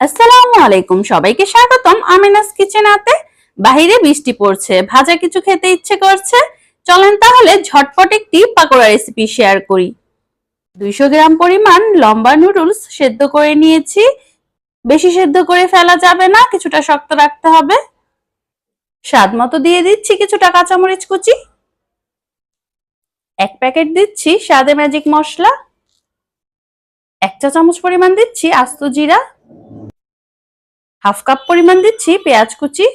আসসালামু আলাইকুম, সবাইকে স্বাগতম। আমিনাস কিচেনাতে বাহিরে বৃষ্টি পড়ছে, ভাজা কিছু খেতে ইচ্ছে করছে। চলেন তাহলে ঝটপট একটি পাকোড়া রেসিপি শেয়ার করি। দুইশো গ্রাম পরিমাণ লম্বা নুডলস সেদ্ধ করে নিয়েছি। বেশি সেদ্ধ করে ফেলা যাবে না, কিছুটা শক্ত রাখতে হবে। স্বাদ মতো দিয়ে দিচ্ছি কিছুটা কাঁচামরিচ কুচি। এক প্যাকেট দিচ্ছি স্বাদে ম্যাজিক মশলা। এক চা চামচ পরিমাণ দিচ্ছি আস্ত জিরা। হাফ কাপ পরিমাণ দিচ্ছি পেঁয়াজ কুচি।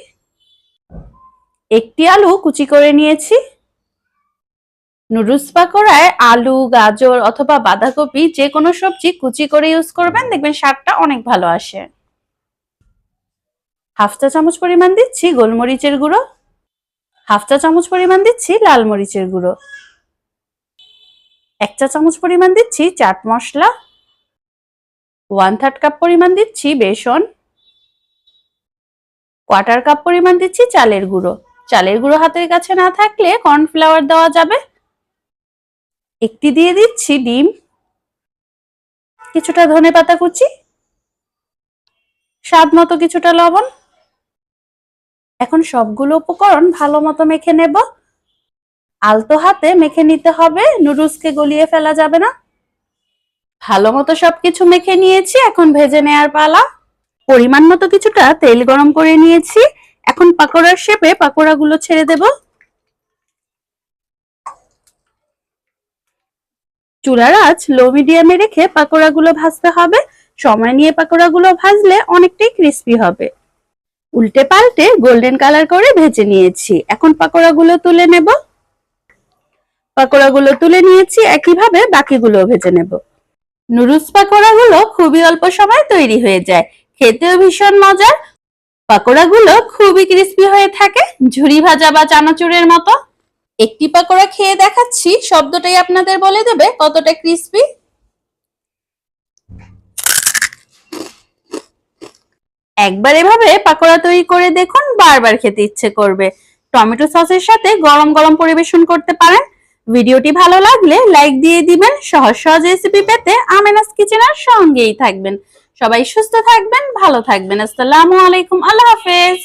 একটি আলু কুচি করে নিয়েছি। নুডলস পাকোড়ায় আলু, গাজর অথবা বাঁধাকপি যে কোনো সবজি কুচি করে ইউজ করবেন, দেখবেন স্বাদটা অনেক ভালো আসে। হাফ চা চামচ পরিমাণ দিচ্ছি গোলমরিচের গুঁড়ো। হাফ চা চামচ পরিমাণ দিচ্ছি লাল মরিচের গুঁড়ো। এক চা চামচ পরিমাণ দিচ্ছি chaat masala. One third cup পরিমাণ দিচ্ছি বেসন। কোয়ার্টার কাপ পরিমাণ দিচ্ছি চালের গুঁড়ো। চালের গুঁড়ো হাতের কাছে না থাকলে কর্নফ্লাওয়ার দেওয়া যাবে। একটি দিয়ে দিচ্ছি ডিম। কিছুটা ধনে পাতা কুচি। স্বাদ মতো কিছুটা লবণ। এখন সবগুলো উপকরণ ভালো মতো মেখে নেব। আলতো হাতে মেখে নিতে হবে, নুডলসকে গলিয়ে ফেলা যাবে না। ভালো মতো সবকিছু মেখে নিয়েছি, এখন ভেজে নেয়ার পালা। পরিমাণ মতো কিছুটা তেল গরম করে নিয়েছি। এখন পাকোড়ার শেপে পাকোড়াগুলো ছেড়ে দেব। চুলার আঁচ লো মিডিয়ামে রেখে পাকোড়াগুলো ভাজতে হবে। সময় নিয়ে পাকোড়াগুলো ভাজলে অনেকটাই ক্রিস্পি হবে। উল্টে পাল্টে গোল্ডেন কালার করে ভেজে নিয়েছি। এখন পাকোড়াগুলো তুলে নেব। পাকোড়াগুলো তুলে নিয়েছি, একইভাবে বাকিগুলো ভেজে নেব। নুডলস পাকোড়াগুলো খুবই অল্প সময় তৈরি হয়ে যায়। খেতেও ভীষণ মজার। পাকোড়াগুলো খুবই ক্রিস্পি হয়ে থাকে, ঝুরি ভাজা বা চানাচুরের মতো। একটি পাকোড়া খেয়ে দেখাচ্ছি, শব্দটাই আপনাদের বলে দেবে কতটা ক্রিস্পি একবার এভাবে পাকোড়া তৈরি করে দেখুন, বারবার খেতে ইচ্ছে করবে। টমেটো সসের সাথে গরম গরম পরিবেশন করতে পারেন। ভিডিওটি ভালো লাগলে লাইক দিয়ে দিবেন, সহজ সহজ রেসিপি পেতে আমেনাস কিচেনের সঙ্গেই থাকবেন। সবাই সুস্থ থাকবেন, ভালো থাকবেন। আসসালামু আলাইকুম, আল্লাহ হাফেজ।